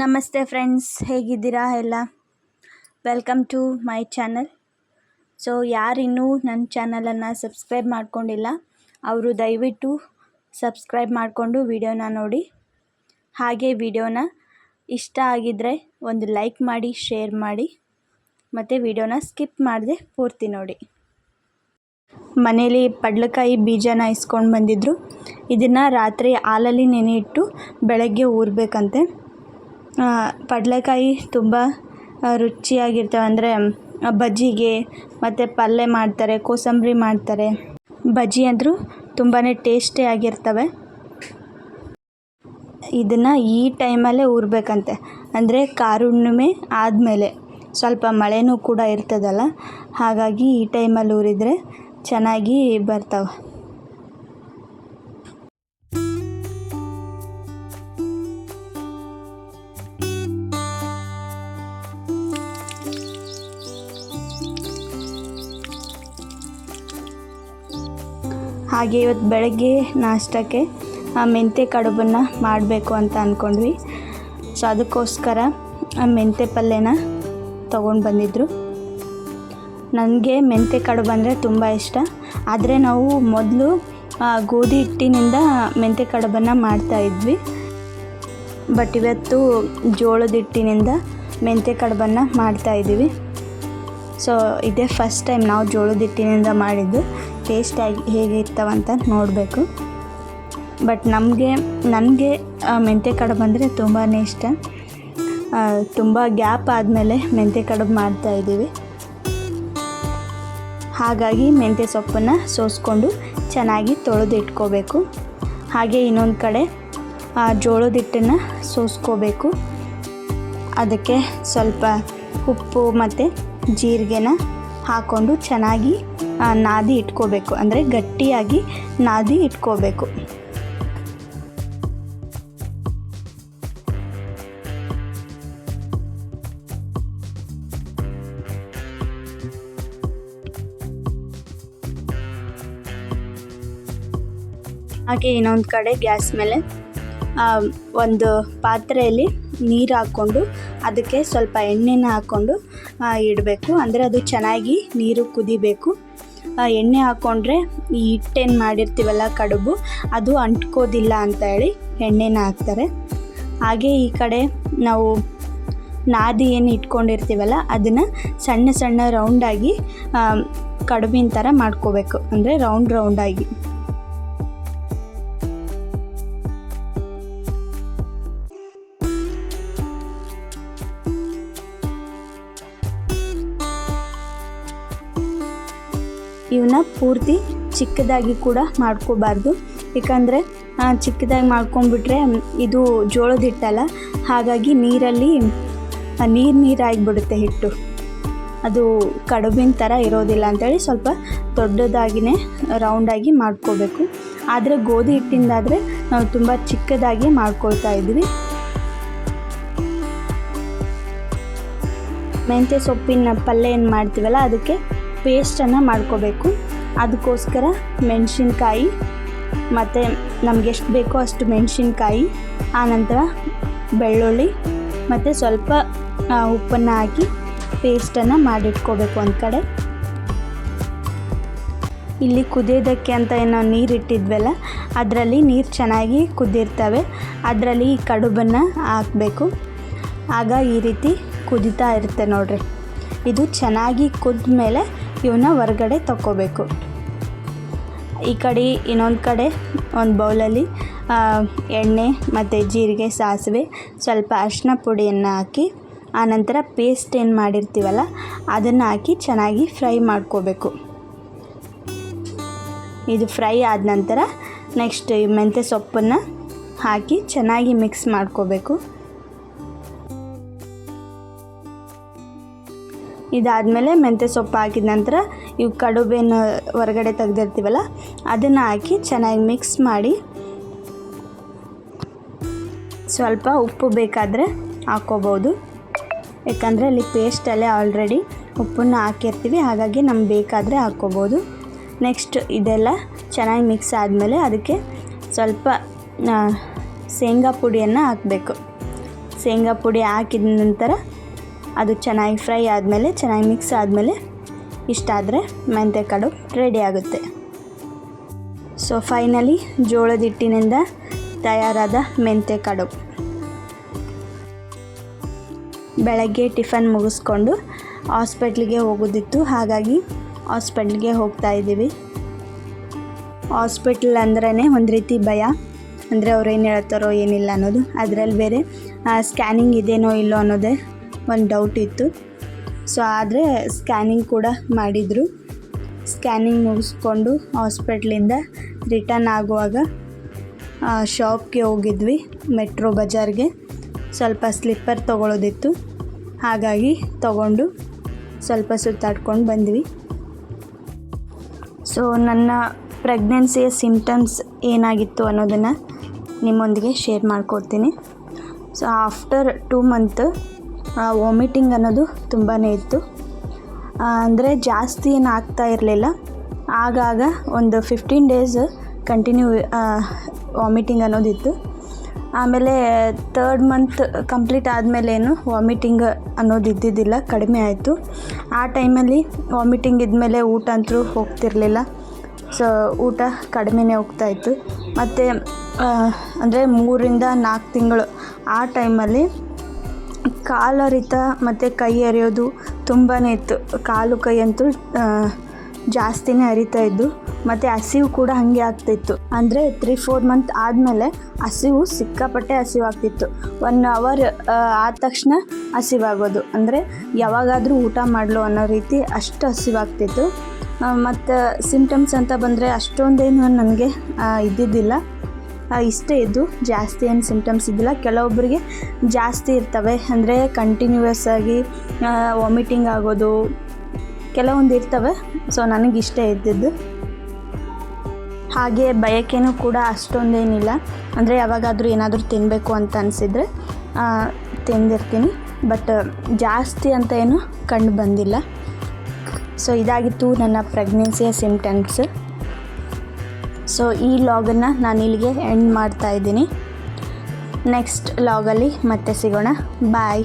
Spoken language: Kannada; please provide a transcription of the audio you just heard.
ನಮಸ್ತೆ ಫ್ರೆಂಡ್ಸ್, ಹೇಗಿದ್ದೀರಾ ಎಲ್ಲ? Welcome to my channel so ಯಾರಿನ್ನೂ ನನ್ನ ಚಾನಲನ್ನು ಸಬ್ಸ್ಕ್ರೈಬ್ ಮಾಡ್ಕೊಂಡಿಲ್ಲ, ಅವರು ದಯವಿಟ್ಟು ಸಬ್ಸ್ಕ್ರೈಬ್ ಮಾಡಿಕೊಂಡು ವಿಡಿಯೋನ ನೋಡಿ. ಹಾಗೆ ವಿಡಿಯೋನ ಇಷ್ಟ ಆಗಿದ್ದರೆ ಒಂದು ಲೈಕ್ ಮಾಡಿ ಶೇರ್ ಮಾಡಿ, ಮತ್ತು ವಿಡಿಯೋನ ಸ್ಕಿಪ್ ಮಾಡದೆ ಪೂರ್ತಿ ನೋಡಿ. ಮನೇಲಿ ಪಡ್ಲಕಾಯಿ ಬೀಜನ ಇಸ್ಕೊಂಡು ಬಂದಿದ್ದರು ಇದನ್ನು ರಾತ್ರಿ ಹಾಲಲ್ಲಿ ನೆನೆ ಇಟ್ಟು ಬೆಳಗ್ಗೆ ಊರಬೇಕಂತೆ. ಪಡ್ಲೆಕಾಯಿ ತುಂಬ ರುಚಿಯಾಗಿರ್ತವೆ. ಅಂದರೆ ಬಜ್ಜಿಗೆ ಮತ್ತು ಪಲ್ಯ ಮಾಡ್ತಾರೆ, ಕೋಸಂಬರಿ ಮಾಡ್ತಾರೆ. ಬಜ್ಜಿ ಅಂದರೂ ತುಂಬಾ ಟೇಸ್ಟಿಯಾಗಿರ್ತವೆ ಇದನ್ನು ಈ ಟೈಮಲ್ಲೇ ಊರಬೇಕಂತೆ. ಅಂದರೆ ಕಾರುಣ್ಣಿಮೆ ಆದಮೇಲೆ. ಸ್ವಲ್ಪ ಮಳೆನೂ ಕೂಡ ಇರ್ತದಲ್ಲ? ಹಾಗಾಗಿ ಈ ಟೈಮಲ್ಲಿ ಊರಿದರೆ ಚೆನ್ನಾಗಿ ಬರ್ತವೆ. ಹಾಗೆ ಇವತ್ತು ಬೆಳಗ್ಗೆ ನಾಷ್ಟಕ್ಕೆ ಮೆಂತ್ಯ ಕಡುಬನ್ನು ಮಾಡಬೇಕು ಅಂತ ಅಂದ್ಕೊಂಡ್ವಿ ಸೊ ಅದಕ್ಕೋಸ್ಕರ ಮೆಂತ್ಯ ಪಲ್ಯನ ತೊಗೊಂಡು ಬಂದಿದ್ದರು ನನಗೆ ಮೆಂತ್ಯ ಕಡುಬು ಅಂದರೆ ತುಂಬ ಇಷ್ಟ. ಆದರೆ ನಾವು ಮೊದಲು ಗೋಧಿ ಹಿಟ್ಟಿನಿಂದ ಮೆಂತ್ಯ ಕಡುಬನ್ನು ಮಾಡ್ತಾಯಿದ್ವಿ ಬಟ್ ಇವತ್ತು ಜೋಳದ ಹಿಟ್ಟಿನಿಂದ ಮೆಂತ್ಯ ಕಡುಬನ್ನು ಮಾಡ್ತಾಯಿದ್ದೀವಿ ಸೊ ಇದೇ ಫಸ್ಟ್ ಟೈಮ್ ನಾವು ಜೋಳದ ಹಿಟ್ಟಿನಿಂದ ಮಾಡಿದ್ದು. ಟೇಸ್ಟಾಗಿ ಹೇಗಿರ್ತಾವಂತ ನೋಡಬೇಕು. ಬಟ್ ನಮಗೆ, ನನಗೆ ಮೆಂತ್ಯ ಕಡುಬು ಅಂದರೆ ತುಂಬಾ ಇಷ್ಟ. ತುಂಬ ಗ್ಯಾಪ್ ಆದಮೇಲೆ ಮೆಂತ್ಯ ಕಡುಬು ಮಾಡ್ತಾಯಿದ್ದೀವಿ ಹಾಗಾಗಿ ಮೆಂತ್ಯ ಸೊಪ್ಪನ್ನು ಸೋಸ್ಕೊಂಡು ಚೆನ್ನಾಗಿ ತೊಳೆದು ಇಟ್ಕೋಬೇಕು ಹಾಗೆ ಇನ್ನೊಂದು ಕಡೆ ಜೋಳದ ಹಿಟ್ಟನ್ನು ಸೋಸ್ಕೋಬೇಕು. ಅದಕ್ಕೆ ಸ್ವಲ್ಪ ಉಪ್ಪು ಮತ್ತು ಜೀರಿಗೆನ ಹಾಕ್ಕೊಂಡು ಚೆನ್ನಾಗಿ ನಾದಿ ಇಟ್ಕೋಬೇಕು. ಅಂದರೆ ಗಟ್ಟಿಯಾಗಿ ನಾದಿ ಇಟ್ಕೋಬೇಕು. ಹಾಗೆ ಇನ್ನೊಂದು ಕಡೆ ಗ್ಯಾಸ್ ಮೇಲೆ ಒಂದು ಪಾತ್ರೆಯಲ್ಲಿ ನೀರು ಹಾಕ್ಕೊಂಡು, ಅದಕ್ಕೆ ಸ್ವಲ್ಪ ಎಣ್ಣೆನ ಹಾಕ್ಕೊಂಡು ಇಡಬೇಕು. ಅಂದರೆ ಅದು ಚೆನ್ನಾಗಿ ನೀರು ಕುದಿಬೇಕು. ಎಣ್ಣೆ ಹಾಕ್ಕೊಂಡ್ರೆ ಈ ಹಿಟ್ಟೇನು ಮಾಡಿರ್ತೀವಲ್ಲ ಕಡುಬು, ಅದು ಅಂಟ್ಕೋದಿಲ್ಲ ಅಂತ ಹೇಳಿ ಎಣ್ಣೆನ ಹಾಕ್ತಾರೆ. ಹಾಗೆ ಈ ಕಡೆ ನಾವು ನಾದಿ ಏನು ಇಟ್ಕೊಂಡಿರ್ತೀವಲ್ಲ, ಅದನ್ನು ಸಣ್ಣ ಸಣ್ಣ ರೌಂಡಾಗಿ ಕಡುಬಿನ ಥರ ಮಾಡ್ಕೋಬೇಕು. ಅಂದರೆ ರೌಂಡ್ ರೌಂಡಾಗಿ ಇವನ್ನ ಪೂರ್ತಿ ಚಿಕ್ಕದಾಗಿ ಕೂಡ ಮಾಡ್ಕೋಬಾರ್ದು. ಯಾಕಂದರೆ ಚಿಕ್ಕದಾಗಿ ಮಾಡ್ಕೊಂಬಿಟ್ರೆ ಇದು ಜೋಳದ ಹಿಟ್ಟಲ್ಲ. ಹಾಗಾಗಿ ನೀರಲ್ಲಿ ನೀರು ನೀರಾಗಿಬಿಡುತ್ತೆ ಹಿಟ್ಟು. ಅದು ಕಡುಬಿನ ಥರ ಇರೋದಿಲ್ಲ ಅಂಥೇಳಿ ಸ್ವಲ್ಪ ದೊಡ್ಡದಾಗಿಯೇ ರೌಂಡಾಗಿ ಮಾಡ್ಕೋಬೇಕು. ಆದರೆ ಗೋಧಿ ಹಿಟ್ಟಿಂದಾದರೆ ನಾವು ತುಂಬ ಚಿಕ್ಕದಾಗಿ ಮಾಡ್ಕೊಳ್ತಾ ಇದ್ವಿ. ಮೆಂತ್ಯ ಸೊಪ್ಪಿನ ಪಲ್ಯ ಏನು ಮಾಡ್ತೀವಲ್ಲ, ಅದಕ್ಕೆ ಪೇಸ್ಟನ್ನು ಮಾಡ್ಕೋಬೇಕು. ಅದಕ್ಕೋಸ್ಕರ ಮೆಣಸಿನ್ಕಾಯಿ ಮತ್ತು ನಮ್ಗೆ ಎಷ್ಟು ಬೇಕೋ ಅಷ್ಟು ಮೆಣಸಿನ್ಕಾಯಿ ಆನಂತರ ಬೆಳ್ಳುಳ್ಳಿ ಮತ್ತು ಸ್ವಲ್ಪ ಉಪ್ಪನ್ನು ಹಾಕಿ ಪೇಸ್ಟನ್ನು ಮಾಡಿಟ್ಕೋಬೇಕು ಒಂದು ಕಡೆ. ಇಲ್ಲಿ ಕುದಿಯೋದಕ್ಕೆ ಅಂತ ಏನೋ ನೀರು ಇಟ್ಟಿದ್ವಲ್ಲ ಅದರಲ್ಲಿ ನೀರು ಚೆನ್ನಾಗಿ ಕುದ್ದಿರ್ತವೆ ಅದರಲ್ಲಿ ಈ ಕಡುಬನ್ನು ಹಾಕಬೇಕು. ಆಗ ಈ ರೀತಿ ಕುದೀತಾ ಇರುತ್ತೆ ನೋಡ್ರಿ. ಇದು ಚೆನ್ನಾಗಿ ಕುದ್ದ ಮೇಲೆ ಇವನ್ನ ಹೊರಗಡೆ ತಗೋಬೇಕು ಈ ಕಡೆ, ಇನ್ನೊಂದು ಕಡೆ, ಒಂದು ಬೌಲಲ್ಲಿ ಎಣ್ಣೆ ಮತ್ತು ಜೀರಿಗೆ ಸಾಸಿವೆ, ಸ್ವಲ್ಪ ಅರಿಶಿನ ಪುಡಿಯನ್ನು ಹಾಕಿ ಆನಂತರ ಪೇಸ್ಟ್ ಏನು ಮಾಡಿರ್ತೀವಲ್ಲ, ಅದನ್ನು ಹಾಕಿ ಚೆನ್ನಾಗಿ ಫ್ರೈ ಮಾಡ್ಕೋಬೇಕು. ಇದು ಫ್ರೈ ಆದ ನಂತರ, ನೆಕ್ಸ್ಟ್ ಮೆಂತ್ಯ ಸೊಪ್ಪನ್ನು ಹಾಕಿ ಚೆನ್ನಾಗಿ ಮಿಕ್ಸ್ ಮಾಡ್ಕೋಬೇಕು. ಇದಾದಮೇಲೆ ಮೆಂತ್ಯ ಸೊಪ್ಪು ಹಾಕಿದ ನಂತರ ಇವು ಕಡುಬೇನು ಹೊರಗಡೆ ತೆಗ್ದಿರ್ತೀವಲ್ಲ, ಅದನ್ನು ಹಾಕಿ ಚೆನ್ನಾಗಿ ಮಿಕ್ಸ್ ಮಾಡಿ. ಸ್ವಲ್ಪ ಉಪ್ಪು ಬೇಕಾದರೆ ಹಾಕೋಬೋದು ಯಾಕಂದರೆ ಅಲ್ಲಿ ಪೇಸ್ಟಲ್ಲೇ ಆಲ್ರೆಡಿ ಉಪ್ಪನ್ನು ಹಾಕಿರ್ತೀವಿ, ಹಾಗಾಗಿ ನಮ್ಗೆ ಬೇಕಾದರೆ ಹಾಕ್ಕೋಬೋದು ನೆಕ್ಸ್ಟ್ ಇದೆಲ್ಲ ಚೆನ್ನಾಗಿ ಮಿಕ್ಸ್ ಆದಮೇಲೆ ಅದಕ್ಕೆ ಸ್ವಲ್ಪ ಶೇಂಗಾ ಪುಡಿಯನ್ನು ಹಾಕಬೇಕು. ಶೇಂಗಾ ಪುಡಿ ಹಾಕಿದ ನಂತರ ಅದು ಚೆನ್ನಾಗಿ ಫ್ರೈ ಆದಮೇಲೆ, ಚೆನ್ನಾಗಿ ಮಿಕ್ಸ್ ಆದಮೇಲೆ ಇಷ್ಟ ಆದರೆ ಮೆಂತ್ಯ ಕಡುಬು ರೆಡಿ ಆಗುತ್ತೆ. ಸೊ ಫೈನಲಿ ಜೋಳದ ಹಿಟ್ಟಿನಿಂದ ತಯಾರಾದ ಮೆಂತ್ಯ ಕಡುಬು ಬೆಳಗ್ಗೆ ಟಿಫನ್ ಮುಗಿಸ್ಕೊಂಡು ಹಾಸ್ಪಿಟ್ಲಿಗೆ ಹೋಗೋದಿತ್ತು. ಹಾಗಾಗಿ ಹಾಸ್ಪಿಟ್ಲಿಗೆ ಹೋಗ್ತಾ ಇದ್ದೀವಿ. ಹಾಸ್ಪಿಟ್ಲ್ ಅಂದ್ರೇ ಒಂದು ರೀತಿ ಭಯ. ಅಂದರೆ ಅವ್ರು ಏನು ಹೇಳ್ತಾರೋ ಏನಿಲ್ಲ ಅನ್ನೋದು. ಅದರಲ್ಲಿ ಬೇರೆ ಸ್ಕ್ಯಾನಿಂಗ್ ಇದೇನೋ ಇಲ್ಲೋ ಅನ್ನೋದೇ ಒಂದು ಡೌಟ್ ಇತ್ತು. ಸೊ ಆದರೆ ಸ್ಕ್ಯಾನಿಂಗ್ ಕೂಡ ಮಾಡಿದರು. ಸ್ಕ್ಯಾನಿಂಗ್ ಮುಗಿಸ್ಕೊಂಡು ಹಾಸ್ಪಿಟ್ಲಿಂದ ರಿಟರ್ನ್ ಆಗುವಾಗ ಶಾಪ್ಗೆ ಹೋಗಿದ್ವಿ ಮೆಟ್ರೋ ಬಜಾರ್ಗೆ. ಸ್ವಲ್ಪ ಸ್ಲಿಪ್ಪರ್ ತೊಗೊಳೋದಿತ್ತು. ಹಾಗಾಗಿ ತಗೊಂಡು ಸ್ವಲ್ಪ ಸುತ್ತಾಡ್ಕೊಂಡು ಬಂದ್ವಿ. ಸೊ ನನ್ನ ಪ್ರೆಗ್ನೆನ್ಸಿಯ ಸಿಮ್ಟಮ್ಸ್ ಏನಾಗಿತ್ತು ಅನ್ನೋದನ್ನು ನಿಮ್ಮೊಂದಿಗೆ ಶೇರ್ ಮಾಡ್ಕೊಡ್ತೀನಿ. So after two month vomiting ಅನ್ನೋದು ತುಂಬಾ ಇತ್ತು. ಅಂದರೆ ಜಾಸ್ತಿ ಏನು ಆಗ್ತಾ ಇರಲಿಲ್ಲ. ಆಗಾಗ ಒಂದು ಫಿಫ್ಟೀನ್ ಡೇಸ್ ಕಂಟಿನ್ಯೂ ವಾಮಿಟಿಂಗ್ ಅನ್ನೋದಿತ್ತು. ಆಮೇಲೆ ತರ್ಡ್ ಮಂತ್ ಕಂಪ್ಲೀಟ್ ಆದಮೇಲೆ ಏನು ವಾಮಿಟಿಂಗ್ ಅನ್ನೋದು ಇದ್ದಿದ್ದಿಲ್ಲ, ಕಡಿಮೆ ಆಯಿತು. ಆ ಟೈಮಲ್ಲಿ ವಾಮಿಟಿಂಗ್ ಇದ್ಮೇಲೆ ಊಟ ಅಂತೂ ಹೋಗ್ತಿರಲಿಲ್ಲ. ಸೊ ಊಟ ಕಡಿಮೆನೇ ಹೋಗ್ತಾಯಿತ್ತು ಮತ್ತು ಅಂದರೆ ಮೂರಿಂದ ನಾಲ್ಕು ತಿಂಗಳು ಆ ಟೈಮಲ್ಲಿ ಕಾಲು ಹರಿತ ಮತ್ತು ಕೈ ಹರಿಯೋದು ತುಂಬಾ ಇತ್ತು. ಕಾಲು ಕೈ ಅಂತೂ ಜಾಸ್ತಿನೇ ಹರಿತಾ ಇದ್ದು, ಮತ್ತು ಹಸಿವು ಕೂಡ ಹಾಗೆ ಆಗ್ತಿತ್ತು. ಅಂದರೆ ತ್ರೀ ಫೋರ್ ಮಂತ್ ಆದಮೇಲೆ ಹಸಿವು, ಸಿಕ್ಕಾಪಟ್ಟೆ ಹಸಿವು ಆಗ್ತಿತ್ತು. ಒನ್ ಅವರ್ ಆದ ತಕ್ಷಣ ಹಸಿವಾಗೋದು. ಅಂದರೆ ಯಾವಾಗಾದರೂ ಊಟ ಮಾಡಲು ಅನ್ನೋ ರೀತಿ ಅಷ್ಟು ಹಸಿವಾಗ್ತಿತ್ತು ಮತ್ತು ಸಿಂಪ್ಟಮ್ಸ್ ಅಂತ ಬಂದರೆ ಅಷ್ಟೊಂದೇನು ನನಗೆ ಇದ್ದಿದ್ದಿಲ್ಲ. ಇಷ್ಟೇ ಇದ್ದು ಜಾಸ್ತಿ ಏನು ಸಿಮ್ಟಮ್ಸ್ ಇದ್ದಿಲ್ಲ. ಕೆಲವೊಬ್ಬರಿಗೆ ಜಾಸ್ತಿ ಇರ್ತವೆ. ಅಂದರೆ ಕಂಟಿನ್ಯೂಯಸ್ ಆಗಿ ವಾಮಿಟಿಂಗ್ ಆಗೋದು, ಕೆಲವೊಂದು ಇರ್ತವೆ. ಸೊ ನನಗೆ ಇಷ್ಟೇ ಇದ್ದಿದ್ದು. ಹಾಗೆ ಬಯಕೆನೂ ಕೂಡ ಅಷ್ಟೊಂದೇನಿಲ್ಲ. ಅಂದರೆ ಯಾವಾಗಾದರೂ ಏನಾದರೂ ತಿನ್ನಬೇಕು ಅಂತ ಅನಿಸಿದರೆ ತಿಂದಿರ್ತೀನಿ. ಬಟ್ ಜಾಸ್ತಿ ಅಂತ ಏನು ಕಂಡು ಬಂದಿಲ್ಲ. ಸೊ ಇದಾಗಿತ್ತು ನನ್ನ ಪ್ರೆಗ್ನೆನ್ಸಿಯ ಸಿಮ್ಟಮ್ಸ್ ಸೊ ಈ ಲಾಗನ್ನು ನಾನು ಇಲ್ಲಿಗೆ ಎಂಡ್ ಮಾಡ್ತಾ ಇದ್ದೀನಿ. ನೆಕ್ಸ್ಟ್ ಲಾಗಲ್ಲಿ ಮತ್ತೆ ಸಿಗೋಣ. ಬಾಯ್